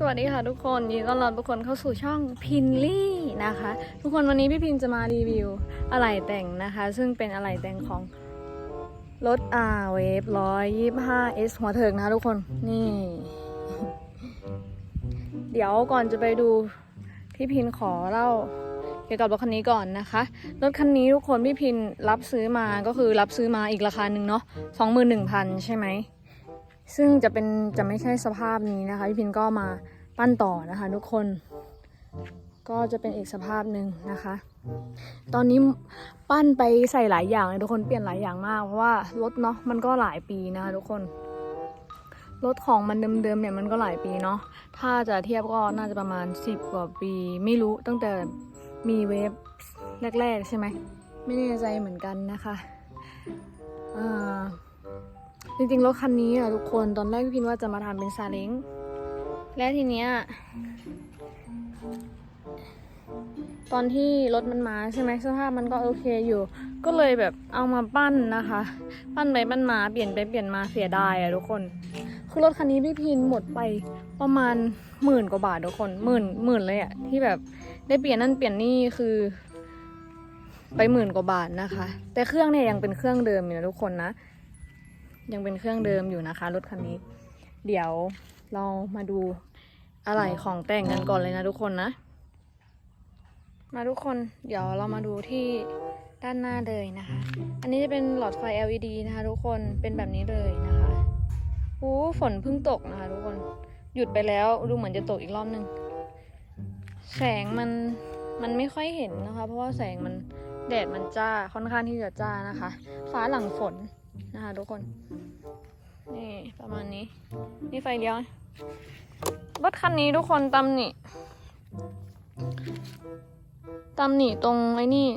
สวัสดีค่ะทุกคนยินดีต้อนรับทุกคนเข้าสู่ช่องพินลี่นะคะ ทุกคนวันนี้พี่พินจะมารีวิวอะไหล่แต่งนะคะ ซึ่งเป็นอะไหล่แต่งของรถอาเวฟร้อยยี่ห้าเอสหัวเถิกนะคะทุกคนนี่ เดี๋ยวก่อนจะไปดูพี่พินขอเล่าเกี่ยวกับรถคันนี้ก่อนนะคะ รถคันนี้ทุกคนพี่พินรับซื้อมาก็คือรับซื้อมาอีกราคาหนึ่งเนาะสองหมื่นหนึ่งพันใช่ไหม ซึ่งจะเป็นจะไม่ใช่สภาพนี้นะคะพี่พินก็มาปั้นต่อนะคะทุกคน ก็จะเป็นอีกสภาพหนึ่งนะคะ ตอนนี้ปั้นไปใส่หลายอย่างเลยทุกคนเปลี่ยนหลายอย่างมากเพราะว่ารถเนาะมันก็หลายปีนะคะทุกคนรถของมันเดิมๆเนี่ยมันก็หลายปีเนาะ ถ้าจะเทียบก็น่าจะประมาณ 10 กว่าปี ไม่รู้ตั้งแต่มีเวฟแรก ๆ ใช่ไหม ไม่แน่ใจเหมือนกันนะคะ อ่า จริงๆรถคันนี้อะทุกคนตอนแรกพี่พินว่าจะมาทำเป็นซาเล้งและทีเนี้ยตอนที่รถมันมาใช่ไหมสภาพมันก็โอเคอยู่ ก็เลยแบบเอามาปั้นนะคะ ปั้นไปปั้นมาเปลี่ยนไปเปลี่ยนมาเสียดายอะทุกคน คือรถคันนี้พี่พินหมดไปประมาณหมื่นกว่าบาททุกคนหมื่นหมื่นเลยอะที่แบบได้เปลี่ยนนั่นเปลี่ยนนี่คือ ไปหมื่นกว่าบาทนะคะ แต่เครื่องเนี่ยยังเป็นเครื่องเดิมอยู่นะทุกคนนะ ยังเป็นเครื่องเดิมอยู่นะคะรถคันนี้ เดี๋ยวเรามาดูอะไรของแต่งกันก่อนเลยนะทุกคนนะ มาทุกคนเดี๋ยวเรามาดูที่ด้านหน้าเลยนะคะ อันนี้จะเป็นหลอดไฟ LED นะคะ ทุกคนเป็นแบบนี้เลยนะคะอู้ฝนเพิ่งตกนะคะ ทุกคนหยุดไปแล้วดูเหมือนจะตกอีกรอบหนึ่งแสงมันมันไม่ค่อยเห็นนะคะ เพราะว่าแสงมันแดดมันจ้าค่อนข้างที่จะจ้านะคะ ฟ้าหลังฝน นะคะทุกคน นี่ประมาณนี้ นี่ไฟเลี้ยวรถคันนี้ทุกคนตำหนิตำหนิตรงไอ้นี่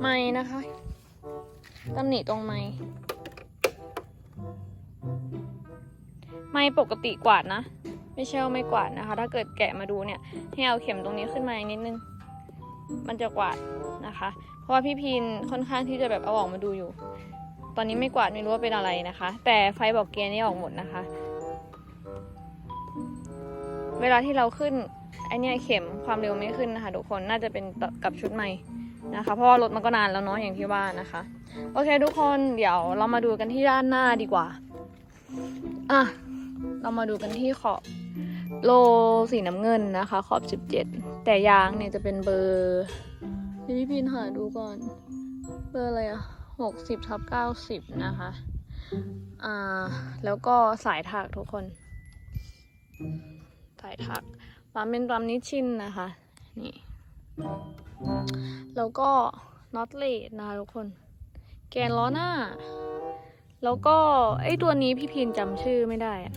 ไม้นะคะตำหนิตรงไม้ไม้ปกติกวาดนะ ไม่ใช่ว่าไม่กวาดนะคะ ถ้าเกิดแกะมาดูเนี่ย ให้เอาเข็มตรงนี้ขึ้นมาอีกนิดนึง มันจะกวาด นะคะ เพราะว่าพี่พินค่อนข้างที่จะแบบเอาออกมาดูอยู่ ตอนนี้ไม่กวาดไม่รู้ว่าเป็นอะไรนะคะ แต่ไฟบอกเกียร์นี่ออกหมดนะคะ เวลาที่เราขึ้นไอเนี้ยเข็มความเร็วไม่ขึ้นนะคะทุกคนน่าจะเป็นกับชุดใหม่นะคะ เพราะว่ารถมันก็นานแล้วเนาะอย่างที่ว่านะคะ โอเคทุกคนเดี๋ยวเรามาดูกันที่ด้านหน้าดีกว่าอะเรามาดูกันที่ขอบโลสีน้ำเงินนะคะ ขอบ 17 แต่ยางเนี่ยจะเป็นเบอร์ พี่พี่พินหาดูก่อน เบอร์อะไรอะหกสิบทับเก้าสิบนะคะ อ่า แล้วก็สายถักทุกคน สายถักปั๊มเป็นปั๊มนิชินนะคะ นี่ แล้วก็น็อตเลดนะคะทุกคน แกนล้อหน้า แล้วก็ไอตัวนี้พี่พินจำชื่อไม่ได้อะ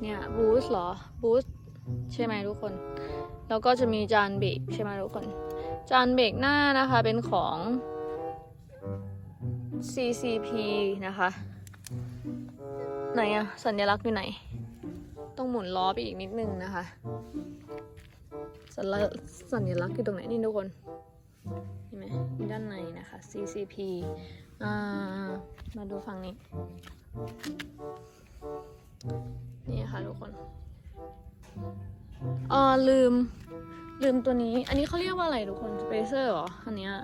เนี่ยบูสเหรอบูสใช่ไหมทุกคน แล้วก็จะมีจานเบรกใช่ไหมทุกคน จานเบรกหน้านะคะเป็นของ CCP นะคะ ไหนอะสัญลักษณ์อยู่ไหน ต้องหมุนล้อไปอีกนิดนึงนะคะ สัญลักษณ์สัญลักษณ์อยู่ตรงไหนนี่ทุกคนเห็นไหมอยู่ด้านในนะคะ CCP ามาดูฝั่งนี้ นี่ค่ะทุกคนอ่าลืม ลืมตัวนี้ อันนี้เขาเรียกว่าอะไรทุกคนสเปเซอร์เหรอ อันเนี้ย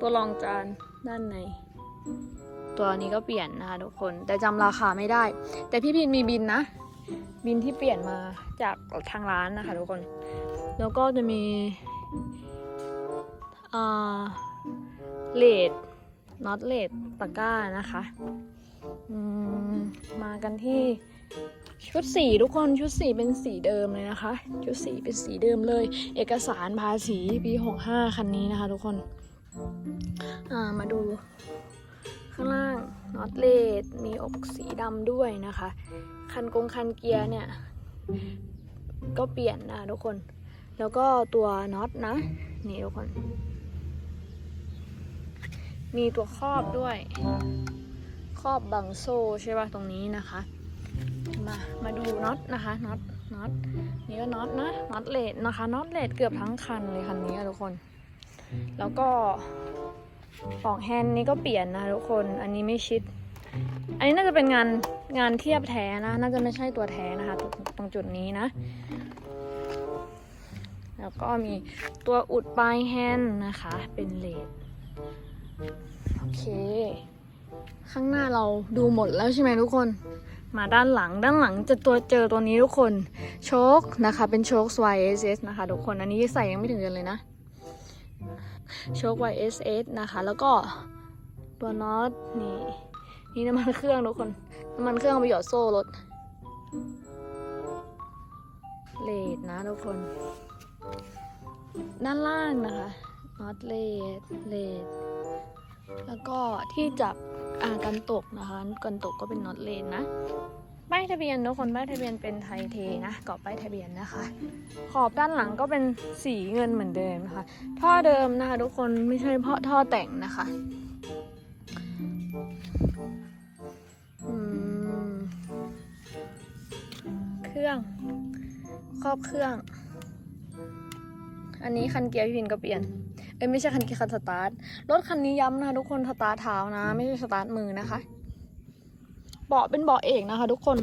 ตัวรองจานด้านใน ตัวนี้ก็เปลี่ยนนะคะทุกคน แต่จำราคาไม่ได้ แต่พี่พินมีบินนะ บินที่เปลี่ยนมาจากทางร้านนะคะทุกคน แล้วก็จะมีอ่าเลดน็อตเลดตะก้านะคะมมากันที่ ชุดสีทุกคนชุดสีเป็นสีเดิมเลยนะคะ ชุดสีเป็นสีเดิมเลย เอกสารภาษีปี65คันนี้นะคะ ทุกคนามาดูข้างล่างน็อตเลดมีอกสีดำด้วยนะคะ คันกงคันเกียร์เนี่ย ก็เปลี่ยนนะทุกคน แล้วก็ตัวน็อตนะ นี่ทุกคน มีตัวครอบด้วย ครอบบังโซ่ใช่ป่ะตรงนี้นะคะ มาดูน็อตนะคะน็อตน็อตนี่ก็น็อตนะน็อตเลดนะคะน็อตเลดเกือบทั้งคันเลยคันนี้ทุกคน แล้วก็ปอกแฮนด์นี้ก็เปลี่ยนนะทุกคนอันนี้ไม่ชิด อันนี้น่าจะเป็นงานงานเทียบแท้นะน่าจะไม่ใช่ตัวแท้นะคะตรงตรงจุดนี้นะ แล้วก็มีตัวอุดปลายแฮนด์นะคะเป็นเลดโอเค ข้างหน้าเราดูหมดแล้วใช่ไหมทุกคน มาด้านหลังด้านหลังจะตัวเจอตัวนี้ทุกคนโชคนะคะ เป็นโชค YSS นะคะทุกคนอันนี้ใส่ยังไม่ถึงเดือนเลยนะโชค YSS นะคะ แล้วก็ตัวน็อตนี่นี่น้ำมันเครื่องทุกคนน้ำมันเครื่องเอาไปหยอดโซ่รถเลดนะทุกคน ด้านล่างนะคะน็อตเลดเลดแล้วก็ที่จับ อ่ากันตกนะคะ กันตกก็เป็นน็อตเลนนะป้ายทะเบียนทุกคนป้ายทะเบียนเป็นไทยเทนะกรอบป้ายทะเบียนนะคะ ขอบด้านหลังก็เป็นสีเงินเหมือนเดิมนะคะท่อเดิมนะคะทุกคนไม่ใช่เพราะท่อแต่งนะคะเครื่องครอบเครื่อง อันนี้คันเกียร์พี่พินก็เปลี่ยน เอ้ยไม่ใช่คันเกียร์คันสตาร์ท รถคันนี้ย้ำนะคะ ทุกคนสตาร์ทเท้านะ ไม่ใช่สตาร์ทมือนะคะ เบาะเป็นเบาะเอกนะคะ ทุกคน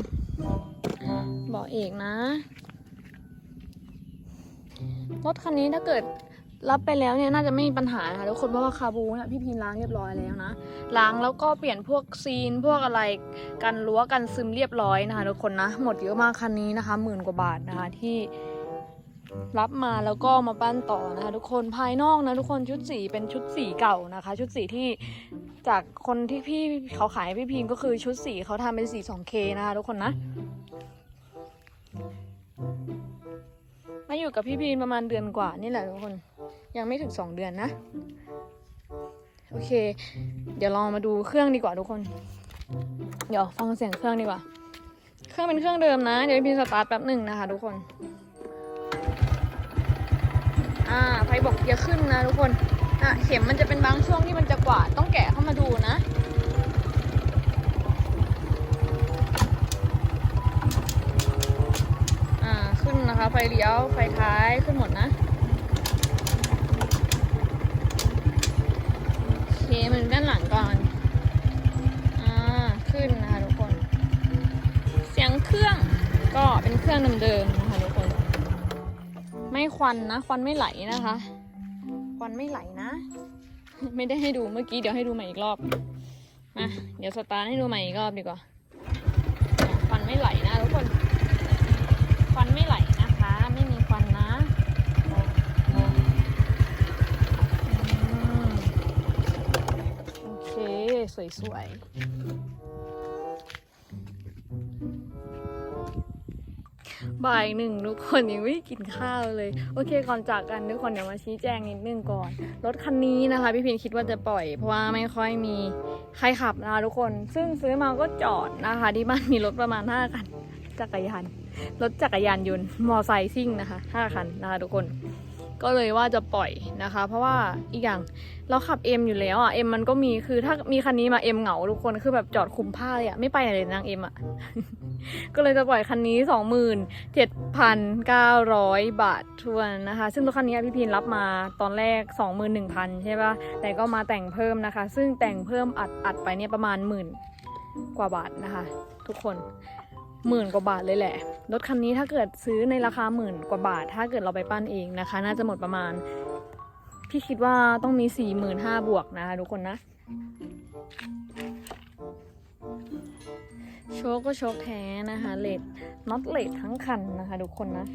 เบาะเอกนะ รถคันนี้ถ้าเกิดรับไปแล้วเนี่ยน่าจะไม่มีปัญหานะคะทุกคนเพราะว่าคาบูเนี่ยพี่พีนล้างเรียบร้อยแล้วนะล้างแล้วก็เปลี่ยนพวกซีนพวกอะไรกันรั้วกันซึมเรียบร้อยนะคะทุกคนนะหมดเยอะมากคันนี้นะคะหมื่นกว่าบาทนะคะที่ รับมาแล้วก็มาปั้นต่อนะคะ ทุกคนภายนอกนะทุกคนชุดสีเป็นชุดสีเก่านะคะ ชุดสีที่จากคนที่พี่เขาขายพี่พีมก็คือชุดสีเขาทำเป็นสี 2K นะคะทุกคนนะมาอยู่กับพี่พีมประมาณเดือนกว่านี่แหละทุกคน ยังไม่ถึง2เดือนนะ โอเค เดี๋ยวลองมาดูเครื่องดีกว่าทุกคน เดี๋ยวฟังเสียงเครื่องดีกว่า เครื่องเป็นเครื่องเดิมนะ เดี๋ยวพี่พีมสตาร์ทแป๊บหนึ่งนะคะ ทุกคน อ่าไฟบอกเกียร์ขึ้นนะทุกคน อะเข็มมันจะเป็นบางช่วงที่มันจะกวาดต้องแกะเข้ามาดูนะอ่าขึ้นนะคะไฟเลี้ยว ไฟท้ายขึ้นหมดนะ โอเค มันด้านหลังก่อน อ่า ขึ้นนะคะทุกคน เสียงเครื่องก็เป็นเครื่องเดิมๆ ไม่ควันนะ ควันไม่ไหลนะคะ ควันไม่ไหลนะ ไม่ได้ให้ดูเมื่อกี้เดี๋ยวให้ดูใหม่อีกรอบมาเดี๋ยวสตาร์ทให้ดูใหม่อีกรอบดีกว่า ควันไม่ไหลนะทุกคน ควันไม่ไหลนะคะ ไม่มีควันนะอืมโอเคสวยๆ บ่ายหนึ่งทุกคนยังไม่กินข้าวเลย โอเคก่อนจากกันทุกคนเดี๋ยวมาชี้แจงนิดนึงก่อน รถคันนี้นะคะ พี่พินคิดว่าจะปล่อย เพราะว่าไม่ค่อยมีใครขับนะคะทุกคน ซึ่งซื้อมาก็จอดนะคะ ที่บ้านมีรถประมาณห้าคัน จักรยาน รถจักรยานยนต์ มอไซค์ซิ่งนะคะห้าคันนะคะทุกคน ก็เลยว่าจะปล่อยนะคะ เพราะว่าอีกอย่างเราขับเอ็มอยู่แล้วอะเอ็มมันก็มีคือถ้ามีคันนี้มาเอ็มเหงาทุกคนคือแบบจอดคุมผ้าเลยอะไม่ไปไหนเลยนางเอ็มอะก็เลยจะปล่อยคันนี้สองหมื่นเจ็ดพันเก้าร้อยบาททวนนะคะ ซึ่งรถคันนี้พี่พีนรับมาตอนแรกสองหมื่นหนึ่งพันใช่ปะแต่ก็มาแต่งเพิ่มนะคะ ซึ่งแต่งเพิ่มอัดอัดไปเนี่ยประมาณหมื่นกว่าบาทนะคะ ทุกคน หมื่นกว่าบาทเลยแหละ รถคันนี้ถ้าเกิดซื้อในราคาหมื่นกว่าบาท ถ้าเกิดเราไปปั้นเองนะคะ น่าจะหมดประมาณ พี่คิดว่าต้องมีสี่หมื่นห้าบวกนะคะทุกคนนะ โชคก็โชคแท้นะคะเลดน็อตเลดทั้งคันนะคะ ทุกคนนะ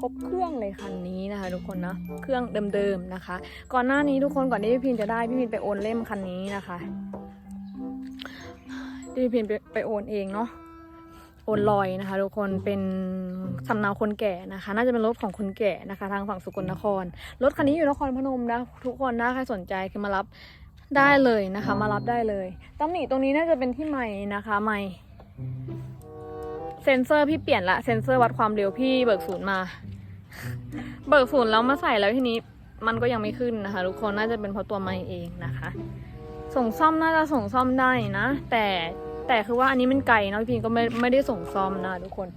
ครบเครื่องเลยคันนี้นะคะ ทุกคนนะเครื่องเดิมๆนะคะ ก่อนหน้านี้ทุกคนก่อนที่พี่พินจะได้พี่พินไปโอนเล่มคันนี้นะคะที่พี่พินไปไปโอนเองเนาะ โอนลอยนะคะทุกคนเป็นสำเนาคนแก่นะคะ น่าจะเป็นรถของคนแก่นะคะ ทางฝั่งสกลนคร รถคันนี้อยู่นครพนมนะทุกคนนะใครสนใจคือมารับได้เลยนะคะ มารับได้เลยตำหนิตรงนี้น่าจะเป็นที่ใหม่นะคะใหม่เซนเซอร์พี่เปลี่ยนละเซนเซอร์วัดความเร็วพี่เบิกศูนย์มา เบิกศูนย์แล้วมาใส่แล้วทีนี้มันก็ยังไม่ขึ้นนะคะ ทุกคนน่าจะเป็นเพราะตัวไม้เองนะคะ ส่งซ่อมน่าจะส่งซ่อมได้นะ แต่ แต่คือว่าอันนี้มันไกลเนะพี่พินก็ไม่ไม่ได้ส่งซ่อมนะทุกคน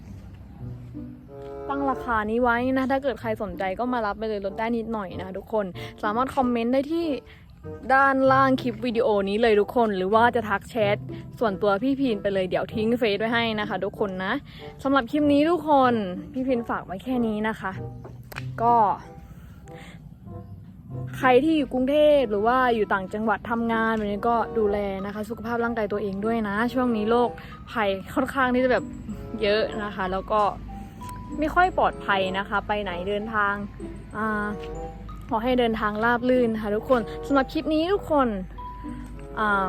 ตั้งราคานี้ไว้นะ ถ้าเกิดใครสนใจก็มารับไปเลยลดได้นิดหน่อยนะทุกคน สามารถคอมเมนต์ได้ที่ด้านล่างคลิปวิดีโอนี้เลยทุกคน หรือว่าจะทักแชทส่วนตัวพี่พีนไปเลยเดี๋ยวทิ้งเฟซไว้ให้นะคะ ทุกคนนะสำหรับคลิปนี้ทุกคนพี่พีนฝากไว้แค่นี้นะคะ ก็ ใครที่อยู่กรุงเทพหรือว่าอยู่ต่างจังหวัดทำงานแบบนี้ก็ดูแลนะคะ สุขภาพร่างกายตัวเองด้วยนะ ช่วงนี้โรคภัยค่อนข้างที่จะแบบเยอะนะคะ แล้วก็ไม่ค่อยปลอดภัยนะคะ ไปไหนเดินทางอ่าขอให้เดินทางราบรื่นนะคะทุกคนสำหรับคลิปนี้ทุกคนอ่า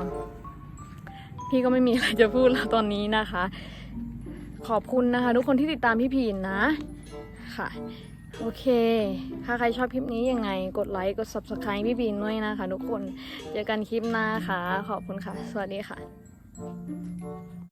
พี่ก็ไม่มีอะไรจะพูดแล้วตอนนี้นะคะ ขอบคุณนะคะ ทุกคนที่ติดตามพี่พีนนะค่ะ โอเค ถ้าใครชอบคลิปนี้ยังไง กดไลค์ กด subscribe พี่บีนด้วยนะคะทุกคน เจอกันคลิปหน้าค่ะ ขอบคุณค่ะ สวัสดีค่ะ